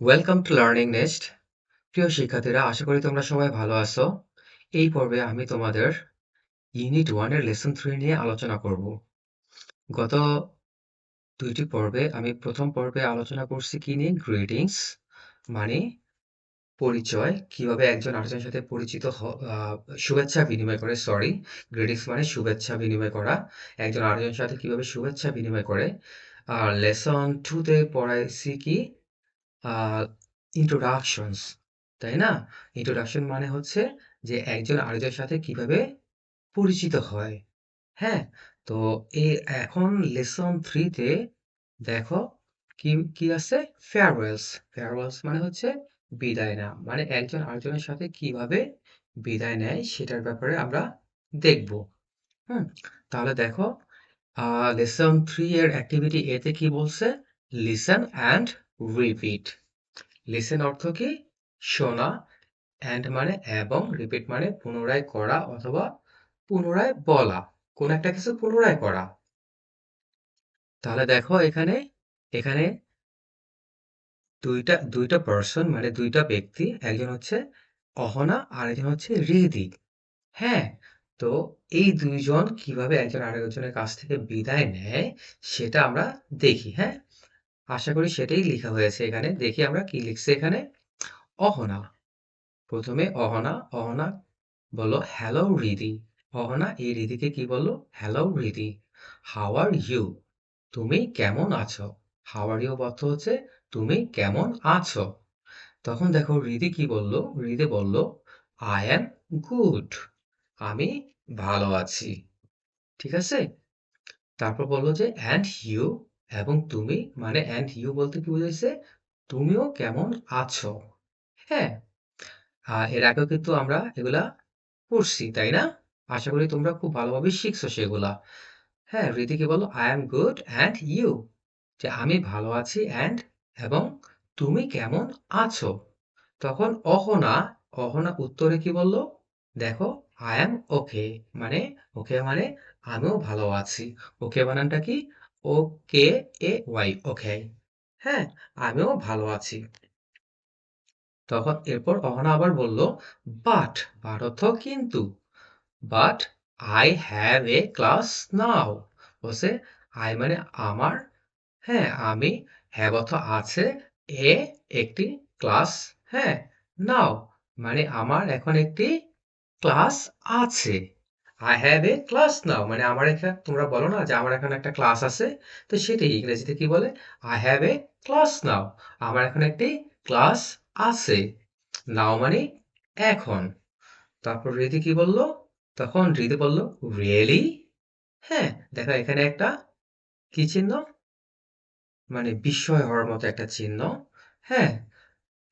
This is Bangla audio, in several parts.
ওয়েলকাম টু লার্নিং নেস্ট প্রিয় শিক্ষার্থীরা, আশা করি তোমরা সবাই ভালো আছো। এই পর্বে আমি তোমাদের ইউনিট ওয়ানের লেসন থ্রি নিয়ে আলোচনা করব। গত দুইটি পর্বে আমি প্রথম পর্বে আলোচনা করছি কি নিয়ে? গ্রিটিংস মানে পরিচয়, কীভাবে একজন আরেকজনের সাথে পরিচিত শুভেচ্ছা বিনিময় করে সরি গ্রিটিংস মানে শুভেচ্ছা বিনিময় করা। একজন আরেকজনের সাথে কীভাবে শুভেচ্ছা বিনিময় করে। আর লেসন টুতে পড়াইছি কি? ইন্ট্রোডাকশনস তাই না? ইন্ট্রোডাকশন মানে হচ্ছে যে একজন আরেকজনের সাথে কীভাবে পরিচিত হয় হ্যাঁ? তো এই এখন লেসন থ্রিতে দেখো কি কি আছে? ফেয়ারওয়েলস ফেয়ারওয়েলস মানে হচ্ছে বিদায় নেওয়া মানে একজন আরেকজনের সাথে কীভাবে বিদায় নেয় সেটার ব্যাপারে আমরা দেখব, হুম? তাহলে দেখো লেসন থ্রি এর অ্যাক্টিভিটি এতে কি বলছে? লিসেন অ্যান্ড রিপিট লিসেন অর্থ কি? শোনা অ্যান্ড মানে এবং রিপিট মানে পুনরায় করা অথবা পুনরায় বলা। কোন একটা কিছু পুনরায় করা। তাহলে দেখো এখানে এখানে দুইটা দুইটা পার্সন মানে দুইটা ব্যক্তি, একজন হচ্ছে অহনা আর একজন হচ্ছে হৃদি হ্যাঁ তো এই দুইজন কীভাবে একজন আরেকজনের কাছ থেকে বিদায় নেয়, সেটা আমরা দেখি। হ্যাঁ আশা করি সেটাই লেখা হয়েছে এখানে। দেখি আমরা কি লিখছে এখানে। অহনা। প্রথমে অহনা অহনা বলল হ্যালো রিদি অহনা, এই রিদিকে কি বলল? Hello Ridi how are you তুমি কেমন আছো? হাউ আর ইউ অর্থ হচ্ছে, তুমি কেমন আছো? তখন দেখো রিদি কি বলল? রিদি বলল আই অ্যাম গুড আমি ভালো আছি। ঠিক আছে? তারপর বলল যে অ্যান্ড ইউ এবং তুমি মানে অ্যান্ড ইউ বলতে কি বুঝাইছে? তুমিও কেমন আছো? হ্যাঁ আহ, এর আগেও কিন্তু আমরা এগুলা পড়ছি তাই না? আশা করি তোমরা খুব ভালোভাবে শিখছো সেগুলা। হ্যাঁ রীতিকে বলো I am good and you যে আমি ভালো আছি অ্যান্ড এবং তুমি কেমন আছো? তখন অহনা অহনা উত্তরে কি বলল? দেখো আই এম ওকে মানে ওকে মানে আমিও ভালো আছি। ওকে বানানটা কি? O, K, A, Y, okay. হ্যাঁ আমিও ভালো আছি। তখন এরপর অহনা আবার বলল, বাট বাট কিন্তু। But, I have a class now. বলছে, আই মানে আমার? হ্যাঁ আমি। হ্যাভ অর্থ আছে। এ, একটি ক্লাস। হ্যাঁ নাও। মানে আমার এখন একটি ক্লাস আছে। I have a class now মানে আমার এখানে, তোমরা বলো না যে আমার এখানে একটা ক্লাস আছে, তো সেটাই ইংরেজিতে কি বলে? I have a class now আমার এখন একটি ক্লাস আছে। নাও মানে এখন। তারপর রিদি কি বলল? তখন রিদি বলল রিয়েলি হ্যাঁ দেখো এখানে একটা কি চিহ্ন? মানে বিস্ময় হওয়ার মতো একটা চিহ্ন। হ্যাঁ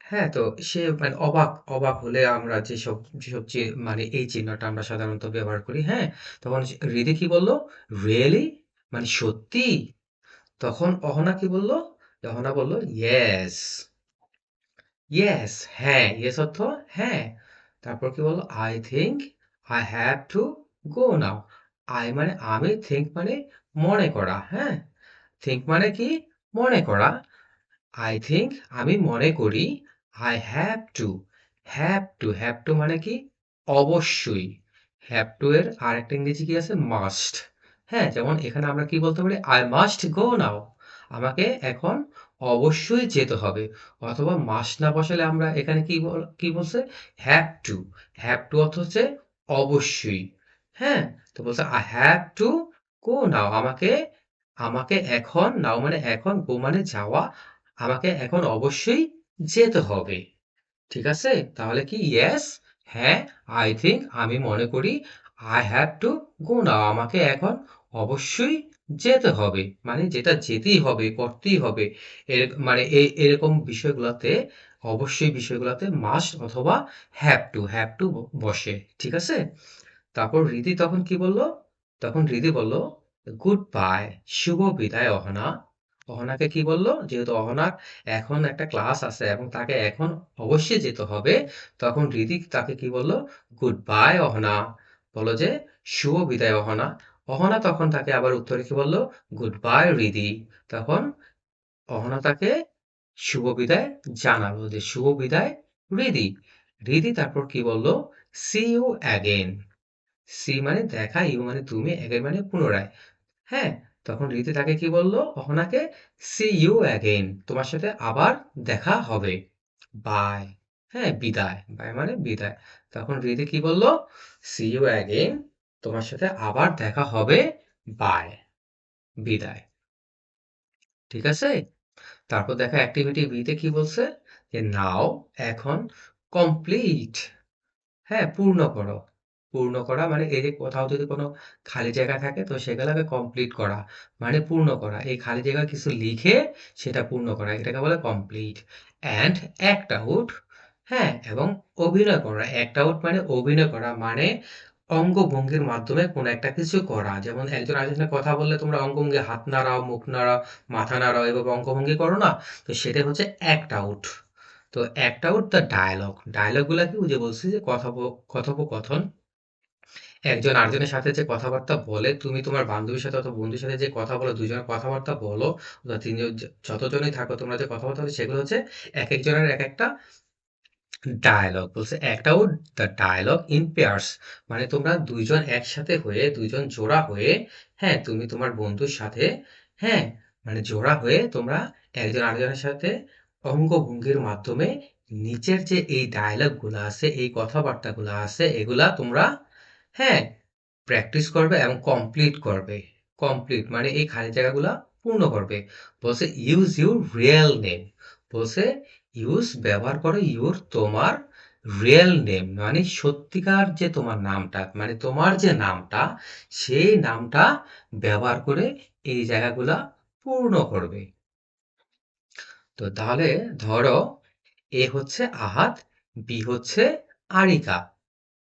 হ্যাঁ তো সে মানে অবাক অবাক হলে আমরা যেসব যেসব চি- মানে এই চিহ্নটা আমরা সাধারণত ব্যবহার করি হ্যাঁ? তখন সে- হৃদি কি বলল? রিয়েলি মানে সত্যি? তখন অহনা কি বলল? অহনা বলল ইয়েস ইয়েস হ্যাঁ। ইয়েস অর্থ হ্যাঁ। তারপর কি বলল? I think I have to go now I মানে আমি থিঙ্ক মানে মনে করা হ্যাঁ? থিঙ্ক মানে কি? মনে করা। আই থিঙ্ক আমি মনে করি I have to have to have to মানে কি? অবশ্যই। হ্যাভ টু এর আর একটা ইংরেজি কি আছে? মাস্ট হ্যাঁ যেমন এখানে আমরা কি বলতে পারি? আই মাস্ট গো নাও আমাকে এখন অবশ্যই যেতে হবে। অথবা মাস্ট না বসালে আমরা এখানে কি বল- কি বলছে? হ্যাভ টু হ্যাভ টু অর্থ হচ্ছে অবশ্যই। হ্যাঁ তো বলছে I have to go now আমাকে আমাকে এখন নাও মানে এখন গো মানে যাওয়া। আমাকে এখন অবশ্যই যেতে হবে। ঠিক আছে? তাহলে কি? ইয়েস হ্যাঁ? আই থিঙ্ক আমি মনে করি I have to go now আমাকে এখন অবশ্যই যেতে হবে। মানে যেটা যেতেই হবে, করতেই হবে। এর মানে এই এরকম বিষয়গুলোতে, অবশ্যই বিষয়গুলোতে মাস্ট অথবা হ্যাভ টু হ্যাভ টু বসে। ঠিক আছে? তারপর রিদি তখন কি বলল? তখন রিদি বলল গুড বাই শুভ বিদায়, অহনা। অহনাকে কি বলল? যেহেতু অহনার এখন একটা ক্লাস আছে এবং তাকে এখন অবশ্যই যেতে হবে, তখন রিদি তাকে কি বলল? Good bye Ahana. বলো যে, শুভ বিদায় অহনা। অহনা তখন তাকে আবার উত্তরে কি বলল? গুড বাই রিদি তখন অহনা তাকে শুভ বিদায় জানালো যে, শুভ বিদায় রিদি রিদি তারপর কি বলল? সি ইউ অ্যাগেন সি মানে দেখা, ইউ মানে তুমি অ্যাগেন মানে পুনরায়। হ্যাঁ তখন রীতি তাকে কি বলল? অহনাকে সি ইউ অ্যাগেন তোমার সাথে আবার দেখা হবে। বাই হ্যাঁ বিদায়। বাই মানে বিদায়। তখন রীতি কি বলল? সি ইউ অ্যাগেন তোমার সাথে আবার দেখা হবে। বাই বিদায়। ঠিক আছে? তারপর দেখা অ্যাক্টিভিটি বিতে কি বলছে? যে নাও এখন কমপ্লিট হ্যাঁ পূর্ণ করো। পূর্ণ করা মানে এই যে কোথাও যদি কোনো খালি জায়গা থাকে, তো সেগুলোকে কমপ্লিট করা মানে পূর্ণ করা। এই খালি জায়গা কিছু লিখে সেটা পূর্ণ করা, এটাকে বলে কমপ্লিট অ্যান্ড অ্যাক্ট আউট হ্যাঁ এবং অভিনয় করা। অ্যাক্ট আউট মানে অভিনয় করা মানে অঙ্গভঙ্গির মাধ্যমে কোনো একটা কিছু করা। যেমন একজন আরেকজনের কথা বললে তোমরা অঙ্গভঙ্গি হাত নাড়াও, মুখ নাড়াও, মাথা নাড়াও, এভাবে অঙ্গভঙ্গি করো না? তো সেটা হচ্ছে অ্যাক্ট আউট তো অ্যাক্ট আউট দ্য ডায়ালগ ডায়ালগুলা কি যে বলছি যে কথোপ, কথোপকথন। একজন আরেকজনের সাথে যে কথাবার্তা বলে, তুমি তোমার বান্ধবীর সাথে অথবা বন্ধুর সাথে যে কথা বলো, দুজনের কথাবার্তা বলো তিনজন যতজনই থাকো, তোমরা যে কথাবার্তা বলো, সেগুলো হচ্ছে এক একজনের এক একটা ডায়ালগ বলছে, একটাও দ্য ডায়ালগ ইন পেয়ার্স মানে তোমরা দুইজন একসাথে হয়ে, দুইজন জোড়া হয়ে হ্যাঁ তুমি তোমার বন্ধুর সাথে হ্যাঁ মানে জোড়া হয়ে তোমরা একজন আরেকজনের সাথে অঙ্গভঙ্গির মাধ্যমে নিচের যে এই ডায়ালগগুলো আছে, এই কথাবার্তাগুলো আছে, এগুলা তোমরা হ্যাঁ প্র্যাকটিস করবে এবং কমপ্লিট করবে। কমপ্লিট মানে এই খালি জায়গাগুলা পূর্ণ করবে। বলছে ইউজ ইউর রিয়েল নেম বলছে ইউজ ব্যবহার করো ইউর তোমার রিয়েল নেম মানে সত্যিকার যে তোমার নামটা মানে তোমার যে নামটা, সেই নামটা ব্যবহার করে এই জায়গাগুলা পূর্ণ করবে। তো তাহলে ধরো, এ হচ্ছে আহাত, বি হচ্ছে আরিকা।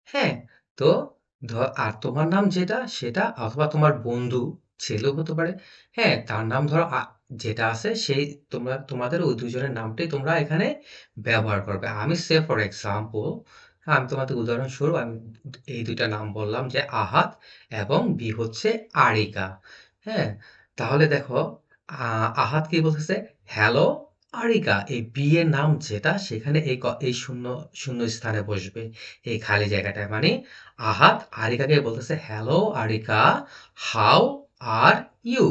হ্যাঁ তো ধর, আর তোমার নাম যেটা, সেটা অথবা তোমার বন্ধু, ছেলেও হতে পারে। হ্যাঁ তার নাম ধরো যেটা আছে, সেই তোমরা, তোমাদের ওই দুজনের নামটাই তোমরা এখানে ব্যবহার করবে। আমি সে, ফর এক্সাম্পল আমি তোমাদের উদাহরণস্বরূপ আমি এই দুইটা নাম বললাম যে আহাত এবং বি হচ্ছে আরিকা। হ্যাঁ তাহলে দেখো আহাত কি বলতেছে? হ্যালো আরিকা, এই বি নাম যেটা, সেখানে এই এই শূন্য শূন্য স্থানে বসবে। এই খালি জায়গাটায় মানে আহাত, আরিকাকে বলতেছে hello Arika how are you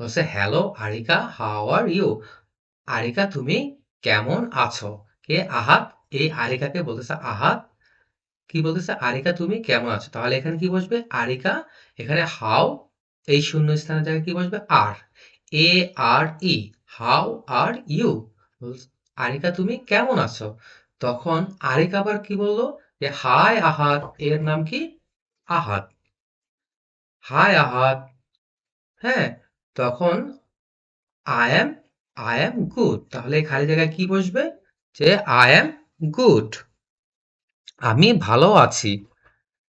বলছে hello Arika how are you Arika, তুমি কেমন আছো? কে? আহাত, এই আরিকাকে বলতেছে, আহাত, কি বলতেছে? আরিকা, তুমি কেমন আছো? তাহলে এখানে কি বসবে? আরিকা, এখানে হাউ এই শূন্য স্থানের জায়গায় কি বসবে? আর A R E how are you? Areca, তুমি কেমন আছো? তখন আরিকা আবার কি বলল? যে, হাই আহাত। এর নাম কি? আহাত। হাই আহাত। হ্যাঁ তখন I am I am good. তাহলে এই খালি জায়গায় কি বসবে? যে, আই এম গুড। আমি ভালো আছি।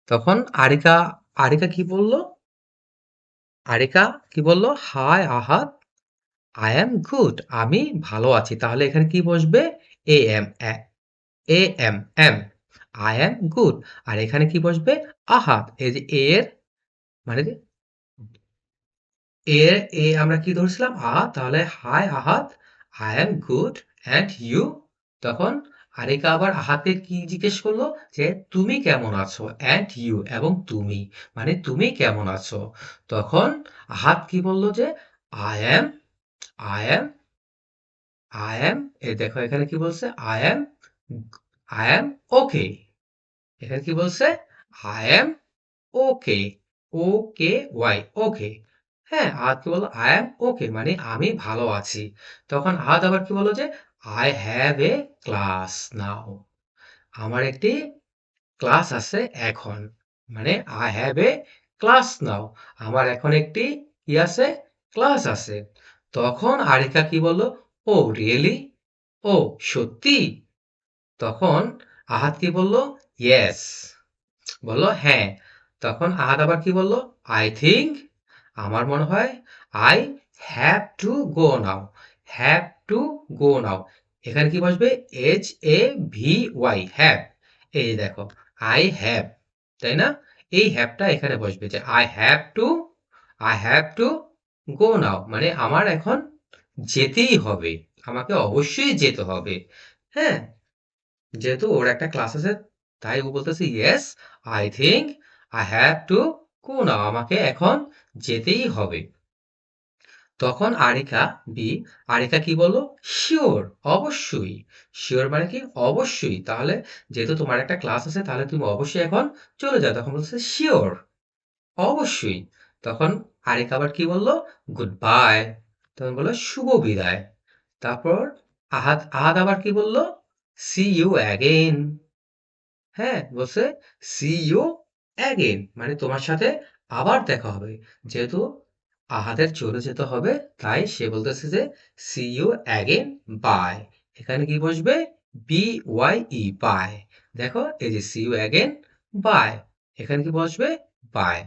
তখন আরিকা আরিকা কি বলল? আরিকা কি বলল? High Ahat. I am good আমি ভালো আছি। তাহলে এখানে কি বসবে? A M A M M I am good আর এখানে কি বসবে? আহাত এই যে এর মানে এর এ আমরা কি ধরছিলাম? আ, তাহলে hi Ahat I am good and you তখন আরেকা আবার আহাতে কি জিজ্ঞেস করল? যে তুমি কেমন আছো? অ্যান্ড ইউ এবং তুমি মানে তুমি কেমন আছো? তখন আহাত কি বলল যে I am I am I am দেখো এখানে কি বলছে? I am I am okay এখানে কি বলছে? I am okay okay Y okay হ্যাঁ আহাত কি বলল? আই এম ওকে মানে আমি ভালো আছি। তখন আহাত আবার কি বলল যে I have a class now আমার একটি ক্লাস আছে এখন। মানে I have a class now আমার এখন একটি কি আছে? ক্লাস আছে। তখন আরিকা কি বলল, ও রিয়েলি ও, সত্যি? তখন আহাত কি বলল ইয়েস বলল হ্যাঁ। তখন আহাত আবার কি বলল আই থিঙ্ক আমার মনে হয় I have to go now have to go now এখানে কি বসবে H A V Y have এই দেখো আই হ্যাভ তাই না? এই হ্যাভটা এখানে বসবে যে I have to I have to go now মানে আমার এখন যেতেই হবে, আমাকে অবশ্যই যেতে হবে। হ্যাঁ যেহেতু ওর একটা ক্লাস আছে, তাই ও বলতেছে yes I think I have to go now আমাকে এখন যেতেই হবে। তখন আরিকা বি আরিকা কি বলল? শিওর অবশ্যই। শিওর মানে কি? অবশ্যই। তাহলে যেহেতু তোমার একটা ক্লাস আছে, তাহলে তুমি অবশ্যই এখন চলে যাও। তখন বলছে শিওর অবশ্যই। তখন আরিকা আবার কি বলল? গুড বাই তখন বলল, শুভ বিদায়। তারপর আহাদ আহাদ আবার কি বলল? সি ইউ অ্যাগেন হ্যাঁ বলছে সি ইউ অ্যাগেন মানে তোমার সাথে আবার দেখা হবে। যেহেতু আহাদের চলে যেতে হবে, তাই সে বলতেছে যে সি ইউ অ্যাগেন বাই এখানে কি বসবে? বি ওয়াই ই বাই দেখো, এই যে সি ইউ অ্যাগেন বাই এখানে কি বসবে? বাই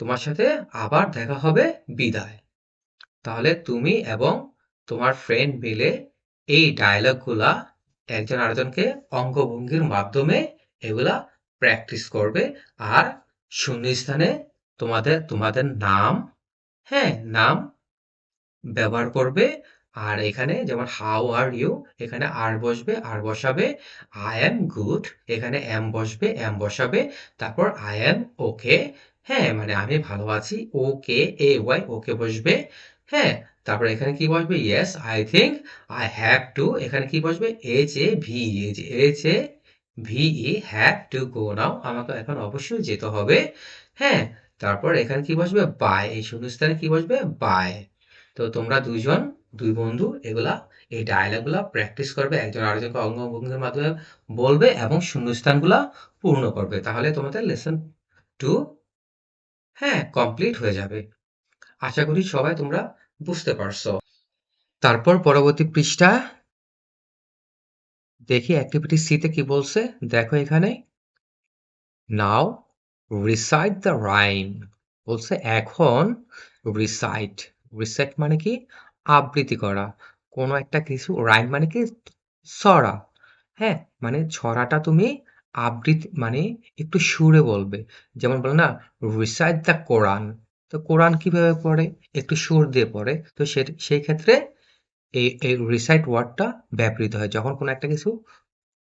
তোমার সাথে আবার দেখা হবে, বিদায়। তাহলে তুমি এবং তোমার ফ্রেন্ড মিলে এই ডায়লগগুলা একজন আরেকজনকে অঙ্গভঙ্গির মাধ্যমে এগুলা প্র্যাকটিস করবে আর শূন্যস্থানে তোমাদের তোমাদের নাম হ্যাঁ নাম ব্যবহার করবে। আর এখানে যেমন হাউ আর ইউ এখানে আর বসবে, আর বসাবে। আই এম গুড এখানে এম বসবে এম বসাবে। তারপর আই এম ওকে হ্যাঁ মানে আমি ভালো আছি। ওকে এ, ওয়াই, ওকে বসবে। হ্যাঁ তারপরে এখানে কি বসবে? Yes I think I have to এখানে কি বসবে? H A V H H A V E have to go now আমাকে এখন অবশ্যই যেতে হবে। হ্যাঁ তারপর এখানে কি বসবে? বাই এই শূন্যস্থানে কি বসবে? বাই তো তোমরা দুজন দুই বন্ধু, এগুলা এই ডায়লগগুলা প্র্যাকটিস করবে। একজন আরেকজনকে অঙ্গভঙ্গির মাধ্যমে বলবে এবং শূন্যস্থানগুলা পূর্ণ করবে। তাহলে তোমাদের লেসন টু হ্যাঁ কমপ্লিট হয়ে যাবে। আশা করি সবাই তোমরা বুঝতে পারছ। তারপর পরবর্তী পৃষ্ঠা। দেখি অ্যাক্টিভিটি সিতে কি বলছে। দেখো এখানে। নাও রিসাইট দ্য রাইম বলছে এখন রিসাইট রিসাইট মানে কি? আবৃত্তি করা। কোনো একটা কিছু রাইম মানে কি? ছড়া। হ্যাঁ মানে ছড়াটা তুমি আবৃত্তি মানে একটু সুরে বলবে। যেমন বলে না রিসাইট দ্য কোরআন তো কোরআন কীভাবে পড়ে? একটু সুর দিয়ে পড়ে। তো সে, সেই ক্ষেত্রে এই এই রিসাইট ওয়ার্ডটা ব্যবহৃত হয়। যখন কোনো একটা কিছু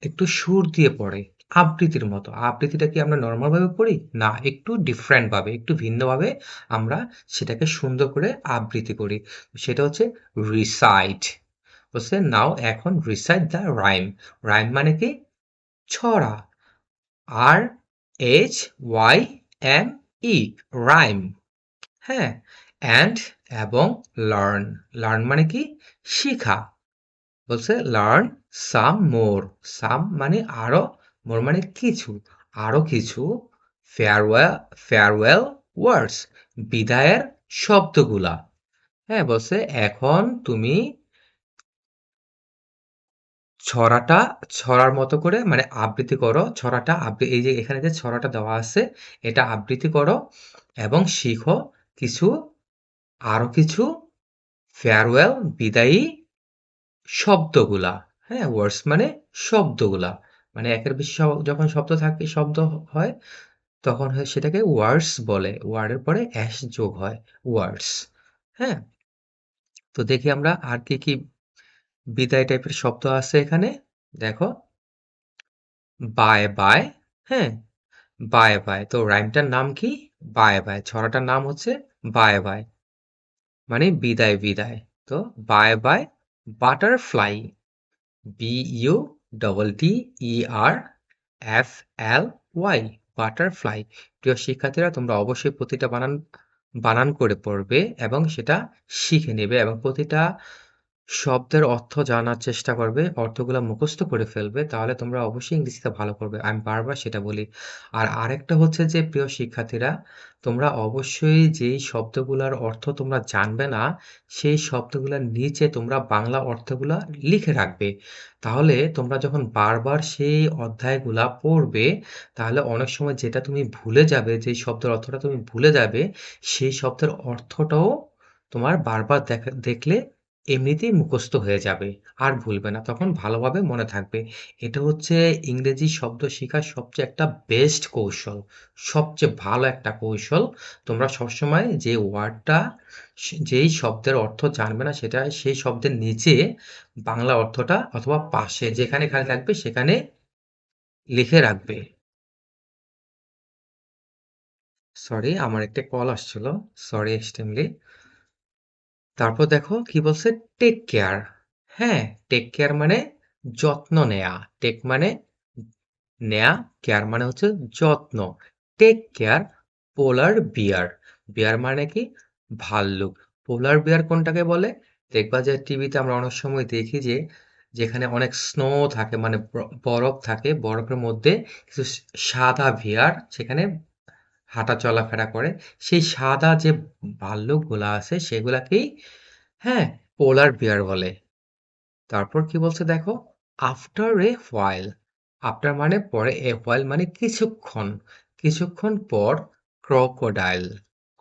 একটু সুর দিয়ে পড়ে, আবৃত্তির মতো। আবৃত্তিটা কি আমরা নর্মালভাবে পড়ি? না, একটু ডিফারেন্টভাবে একটু ভিন্নভাবে আমরা সেটাকে সুন্দর করে আবৃত্তি করি। সেটা হচ্ছে রিসাইট বলছে নাও এখন রিসাইট দ্য রাইম রাইম মানে কি? ছড়া। R H Y M E rhyme হ্যাঁ অ্যান্ড এবং লার্ন লার্ন মানে কি? শিখা। বলছে লার্ন সাম মোর সাম মানে আরও মোর মানে কিছু। আরও কিছু। ফেয়ারওয়েল ফেয়ারওয়েল ওয়ার্ডস বিদায়ের শব্দগুলা। হ্যাঁ বলছে এখন তুমি ছড়াটা, ছড়ার মতো করে মানে আবৃত্তি করো, ছড়াটা, আবৃ, এই যে এখানে যে ছড়াটা দেওয়া আছে, এটা আবৃত্তি করো এবং শিখো কিছু, আরও কিছু ফেয়ারওয়েল বিদায়ী শব্দগুলা হ্যাঁ ওয়ার্ডস মানে শব্দগুলা মানে একের বেশি যখন শব্দ থাকে, শব্দ হয়, তখন সেটাকে ওয়ার্ডস বলে ওয়ার্ডের পরে অ্যাস যোগ হয় ওয়ার্ডস হ্যাঁ? তো দেখি আমরা আর কি কি বিদায় টাইপের শব্দ আছে এখানে। দেখো। বাই বাই হ্যাঁ। বাই বাই, তো রাইমটার নাম কি? বাই বাই, ছড়াটার নাম হচ্ছে বাই বাই। মানে বিদায় বিদায়। তো bye bye, butterfly. B U double T E R F L Y butterfly. প্রিয় শিক্ষার্থীরা, তোমরা অবশ্যই প্রতিটা বানান বানান করে পড়বে এবং সেটা শিখে নেবে এবং প্রতিটা শব্দের অর্থ জানার চেষ্টা করবে, অর্থগুলো মুখস্থ করে ফেলবে, তাহলে তোমরা অবশ্যই ইংরেজিতে ভালো করবে। আমি বারবার সেটা বলি। আর আরেকটা হচ্ছে যে, প্রিয় শিক্ষার্থীরা, তোমরা অবশ্যই যেই শব্দগুলোর অর্থ তোমরা জানবে না, সেই শব্দগুলোর নিচে তোমরা বাংলা অর্থগুলা লিখে রাখবে। তাহলে তোমরা যখন বারবার সেই অধ্যায়গুলা পড়বে, তাহলে অনেক সময় যেটা তুমি ভুলে যাবে, যেই শব্দের অর্থটা তুমি ভুলে যাবে, সেই শব্দের অর্থটাও তোমার বারবার দেখা, দেখলে এমনিতেই মুখস্থ হয়ে যাবে। আর ভুলবে না। তখন ভালোভাবে মনে থাকবে। এটা হচ্ছে ইংরেজি শব্দ শিখার সবচেয়ে একটা বেস্ট কৌশল। সবচেয়ে ভালো একটা কৌশল। তোমরা সবসময় যে ওয়ার্ডটা, যেই শব্দের অর্থ জানবে না, সেটা সেই শব্দের নিচে বাংলা অর্থটা অথবা পাশে যেখানে খালি থাকবে, সেখানে লিখে রাখবে। সরি আমার একটা কল আসছিল। Sorry extremely. তারপর দেখো কি বলছে? Take care. হ্যাঁ, টেক কেয়ার মানে যত্ন নেয়া। টেক মানে নেয়া, কেয়ার মানে হচ্ছে যত্ন। টেক কেয়ার পোলার বিয়ার। বিয়ার মানে কি? ভাল্লুক। পোলার বিয়ার কোনটাকে বলে? দেখবা যে টিভিতে আমরা অনেক সময় দেখি যে যেখানে অনেক স্নো থাকে মানে বরফ থাকে, বরফের মধ্যে কিছু সাদা বিয়ার সেখানে হাঁটা চলাফেরা করে। সেই সাদা যে ভাল্লুকগুলা আছে সেগুলাকেই হ্যাঁ, পোলার বিয়ার বলে। তারপর কি বলছে দেখো? After a while. আফটার মানে পরে, এ হোয়াইল মানে কিছুক্ষণ। কিছুক্ষণ পর ক্রোকোডাইল।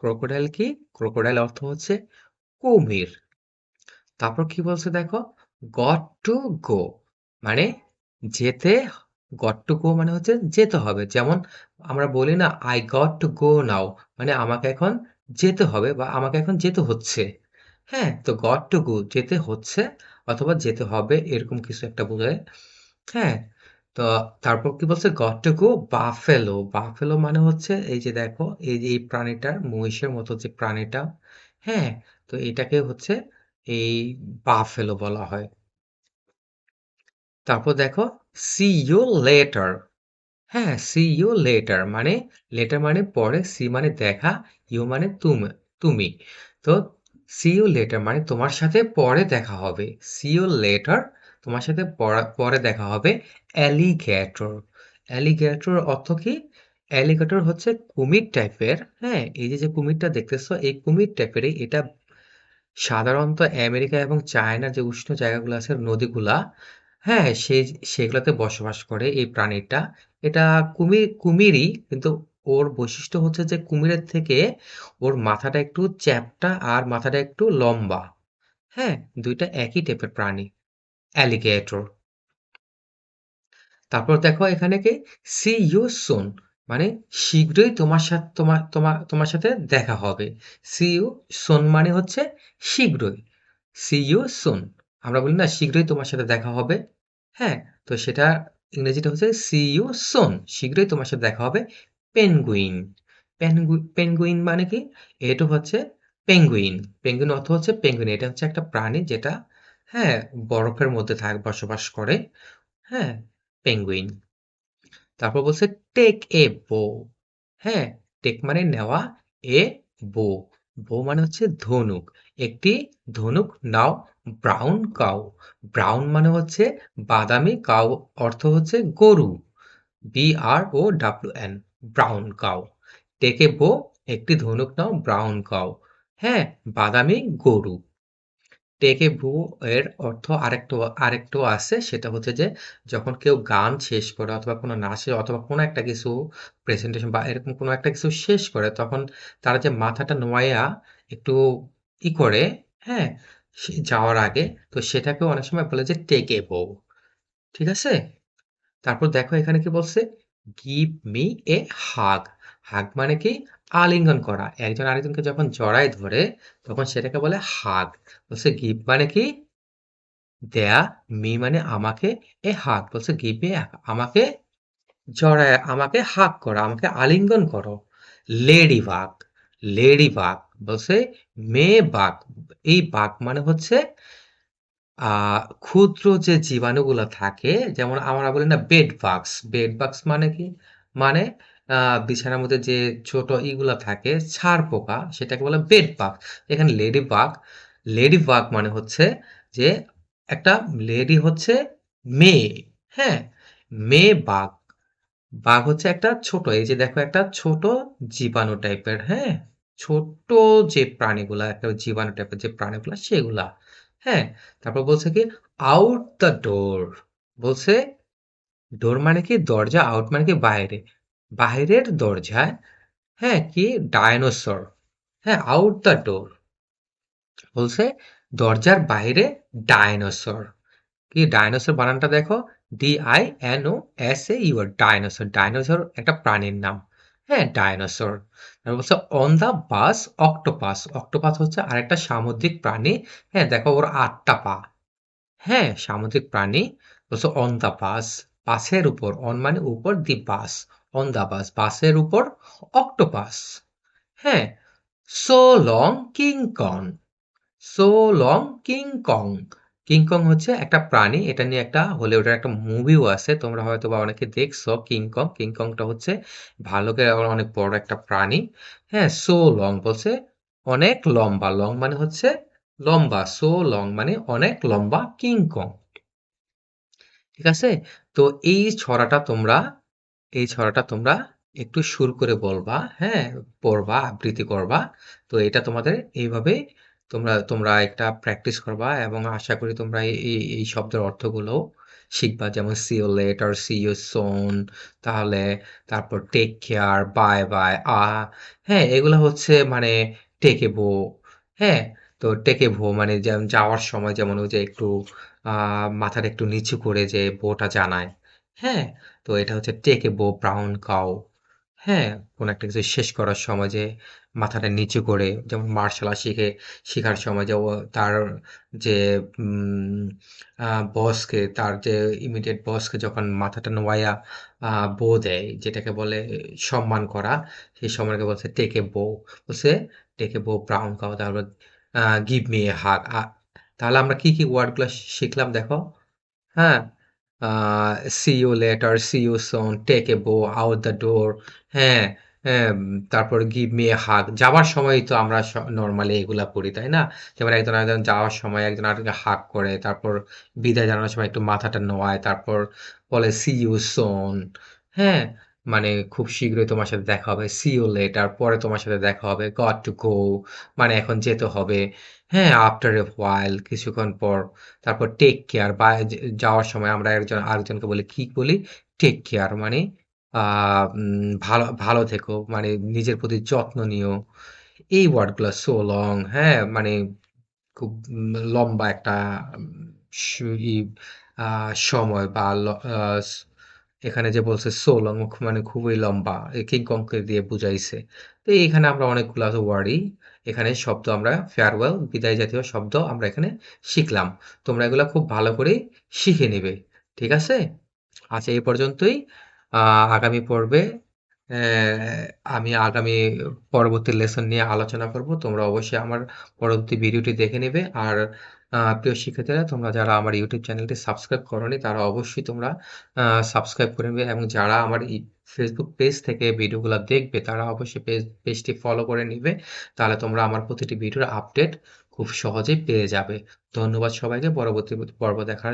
ক্রোকোডাইল কি? ক্রোকোডাইল অর্থ হচ্ছে কুমির। তারপর কি বলছে দেখো? গট টু গো মানে যেতে গট টু গো মানে হচ্ছে যেতে হবে। যেমন আমরা বলি না I got to go now মানে আমাকে এখন যেতে হবে বা আমাকে এখন যেতে হচ্ছে। হ্যাঁ? তো গট টু গো যেতে হচ্ছে অথবা যেতে হবে এরকম কিছু একটা বোঝায়। হ্যাঁ? তো তারপর কি বলছে got to go buffalo. Buffalo মানে হচ্ছে এই যে দেখো এই যে এই প্রাণীটার মহিষের মতো যে প্রাণীটা, হ্যাঁ? তো এটাকে হচ্ছে এই বাফেলো বলা হয়। তারপর দেখো সি ইউ লেটার। হ্যাঁ, সি ইউ লেটার মানে লেটার মানে পরে, সি মানে দেখা, ইউ মানে তুমি তুমি। তো সি ইউ লেটার মানে তোমার সাথে পরে দেখা হবে। সি ইউ লেটার তোমার সাথে পরা দেখা হবে। অ্যালিগেটর। অ্যালিগেটর অর্থ কি? অ্যালিগেটর হচ্ছে কুমির টাইপের, হ্যাঁ? এই যে, যে কুমিরটা দেখতেছো এই কুমির টাইপেরই এটা সাধারণত আমেরিকা এবং চায়নার যে উষ্ণ জায়গাগুলো আছে নদীগুলা, হ্যাঁ? সে সেগুলাতে বসবাস করে এই প্রাণীটা। এটা কুমির কুমিরই কিন্তু ওর বৈশিষ্ট্য হচ্ছে যে কুমিরের থেকে ওর মাথাটা একটু চ্যাপ্টা আর মাথাটা একটু লম্বা। হ্যাঁ? ২ টা একই টাইপের প্রাণী। অ্যালিগেটর। তারপর দেখো এখানে কি? সি ইউ সুন মানে শীঘ্রই তোমার সাথে, তোমার তোমার তোমার সাথে দেখা হবে। সি ইউ সুন মানে হচ্ছে শীঘ্রই। সি ইউ সুন আমরা বলি না শীঘ্রই তোমার সাথে দেখা হবে। হ্যাঁ? তো সেটা ইংরেজিটা হচ্ছে সি ইউ সুন শীঘ্রই তোমার সাথে দেখা হবে। পেঙ্গুইন। পেনগু পেঙ্গুইন মানে কি? এটা হচ্ছে পেঙ্গুইন। পেঙ্গুইন অর্থ হচ্ছে পেঙ্গুইন। এটা হচ্ছে একটা প্রাণী যেটা হ্যাঁ, বরফের মধ্যে থাক বসবাস করে। হ্যাঁ? পেঙ্গুইন। তারপর বলছে টেক এ বো। হ্যাঁ? টেক মানে নেওয়া, এ বো। বো মানে হচ্ছে ধনুক। একটি ধনুক নাও ব্রাউন কাউ। ব্রাউন মানে হচ্ছে বাদামি, কাউ অর্থ হচ্ছে গরু। B-R-O-W-N brown cow. Take a bow একটি ধনুক নাও ব্রাউন কাউ। হ্যাঁ? বাদামি গরু। টেকে বো এর অর্থ আরেকটু আরেকটু আছে সেটা হচ্ছে যে যখন কেউ গান শেষ করে অথবা কোনো নাচে অথবা কোনো একটা কিছু প্রেজেন্টেশন বা এরকম কোনো একটা কিছু শেষ করে তখন তারা যে মাথাটা নোয়াইয়া একটু ই করে, হ্যাঁ? যাওয়ার আগে তো সেটাকে অনেক সময় বলে যে টেক এ বো। ঠিক আছে? তারপর দেখো এখানে কি বলছে? গিভ মি এ হাগ। হাগ মানে কি? আলিঙ্গন করা। একজন আরেকজনকে যখন জড়ায় ধরে তখন সেটাকে বলে হাগ। বলছে গিভ মানে কি? দেয়া, মি মানে আমাকে, এ হাগ বলছে গিভ মি আমাকে জড়ায় আমাকে হাগ করো, আমাকে আলিঙ্গন করো। লেডি বাগ, লেডি বাগ বলছে মেয়ে বাঘ এই বাঘ মানে হচ্ছে আ ক্ষুদ্র যে জীবাণুগুলো থাকে যেমন আমরা বলি না বেড বাগস। বেড বাগস মানে কি? মানে বিছানার মধ্যে যে ছোট ইগুলা থাকে ছাড় পোকা সেটাকে বলে বেড বাগ। এখানে লেডি বাগ, লেডি বাগ মানে হচ্ছে যে একটা লেডি হচ্ছে মেয়ে, হ্যাঁ? মেয়ে বাঘ বাঘ হচ্ছে একটা ছোট এই যে দেখো একটা ছোট জীবাণু টাইপের, হ্যাঁ? ছোট্ট যে প্রাণীগুলা একটা জীবাণু টাইপের যে প্রাণীগুলা সেগুলা। হ্যাঁ? তারপর বলছে কি আউট দ্য ডোর বলছে ডোর মানে কি? দরজা, আউট মানে কি? বাইরে। বাইরের দরজায় হ্যাঁ, কি? ডায়নোসর। হ্যাঁ, আউট দ্য ডোর বলছে দরজার বাইরে ডাইনোসর কি? ডায়নোসর বানানটা দেখো D I N O S A U R dinosaur dinosaur একটা প্রাণীর নাম। হ্যাঁ ডাইনোসর তারপর বলছে on the bus octopus octopus হচ্ছে আরেকটা সামুদ্রিক প্রাণী। হ্যাঁ দেখো ওর আটটা পা। হ্যাঁ সামুদ্রিক প্রাণী। বলছে অন দা বাস বাসের উপর। অন মানে উপর দি বাস অন দা বাস বাসের উপর অক্টোপাস হ্যাঁ so long King Kong so long King Kong King Kong হচ্ছে একটা প্রাণী, এটা নিয়ে একটা হলিউডের একটা মুভিও আছে। তোমরা হয়তো বা অনেকে দেখছ কিং কং কিং কংটা হচ্ছে ভালুকের অনেক বড় একটা প্রাণী। হ্যাঁ সো লং বলছে, অনেক লম্বা। লং মানে হচ্ছে লম্বা। সো লং মানে অনেক লম্বা কিং কং ঠিক আছে? তো এই ছড়াটা তোমরা, এই ছড়াটা তোমরা একটু সুর করে বলবা হ্যাঁ পড়বা, আবৃত্তি করবা। তো এটা তোমাদের এইভাবে তোমরা তোমরা একটা প্র্যাকটিস করবা এবং আশা করি তোমরা এই, এই- শব্দের অর্থগুলো শিখবা। যেমন see you later see you soon তাহলে তারপর টেক কেয়ার বাই বাই আ হ্যাঁ এগুলো হচ্ছে মানে টেকে বো হ্যাঁ? তো টেকে ভো মানে যেমন যাওয়ার সময় যেমন ওই যে একটু মাথাটা একটু নিচু করে যে বোটা জানায় হ্যাঁ? তো এটা হচ্ছে টেক বো ব্রাউন কাউ হ্যাঁ কোন একটা কিছু শেষ করার সময় মাথাটা নিচু করে, যেমন মার্শাল আর্ট শিখে, শেখার সময় যে তার যে বসকে তার যে ইমিডিয়েট বসকে যখন মাথাটা নোয়াইয়া বো দেয়, যেটাকে বলে সম্মান করা, সেই সময়কে বলছে, টেক বো। বলছে, টেক বো ব্রাউন কাউ তারপর গিভ মি এ হাগ তাহলে আমরা কি কি ওয়ার্ডগুলো শিখলাম দেখো? হ্যাঁ see you later see you soon take a bow out the ডোর হ্যাঁ তারপর গিভ মি এ হাগ যাওয়ার সময় তো আমরা নর্মালি এগুলা করি তাই না? যেমন একজন একজন যাওয়ার সময় একজন আরেকজনকে হাগ করে, তারপর বিদায় জানানোর সময় একটু মাথাটা নোয়ায়, তারপর বলে সি ইউ সোন হ্যাঁ মানে খুব শীঘ্রই তোমার সাথে দেখা হবে। সি ইউ লেটার পরে তোমার সাথে দেখা হবে। গট টু গো মানে এখন যেতে হবে। হ্যাঁ আফটার এ হোয়াইল কিছুক্ষণ পর, তারপর টেক কেয়ার বা যাওয়ার সময় আমরা একজন আরেকজনকে বলি, কি বলি? টেক কেয়ার মানে ভালো ভালো থেকো মানে নিজের প্রতি যত্ন নিও। এই ওয়ার্ডগুলো সো লং হ্যাঁ মানে খুব লম্বা একটা সময় বা ল- এখানে যে বলছে সো লং মানে খুবই লম্বা কিং কংকে দিয়ে বুঝাইছে। তো এখানে আমরা অনেকগুলো ওয়ার্ডই এখানে শব্দ আমরা ফেয়ারওয়েল বিদায় জাতীয় শব্দ আমরা এখানে শিখলাম। তোমরা এগুলো খুব ভালো করে শিখে নেবে, ঠিক আছে? আচ্ছা এই পর্যন্তই। আগামী পর্বে আমি আগামী পরবর্তী লেসন নিয়ে আলোচনা করব। তোমরা অবশ্যই আমার পরবর্তী ভিডিওটি দেখে নেবে। আর প্রিয় শিক্ষার্থীরা, তোমরা যারা আমার ইউটিউব চ্যানেলটি সাবস্ক্রাইব করোনি, তারা অবশ্যই তোমরা সাবস্ক্রাইব করে নেবে এবং যারা আমার ফেসবুক পেজ থেকে ভিডিওগুলো দেখবে, তারা অবশ্যই পেজ পেজটি ফলো করে নিবে। তাহলে তোমরা আমার প্রতিটি ভিডিওর আপডেট খুব সহজেই পেয়ে যাবে। ধন্যবাদ সবাইকে। পরবর্তী পর্ব দেখার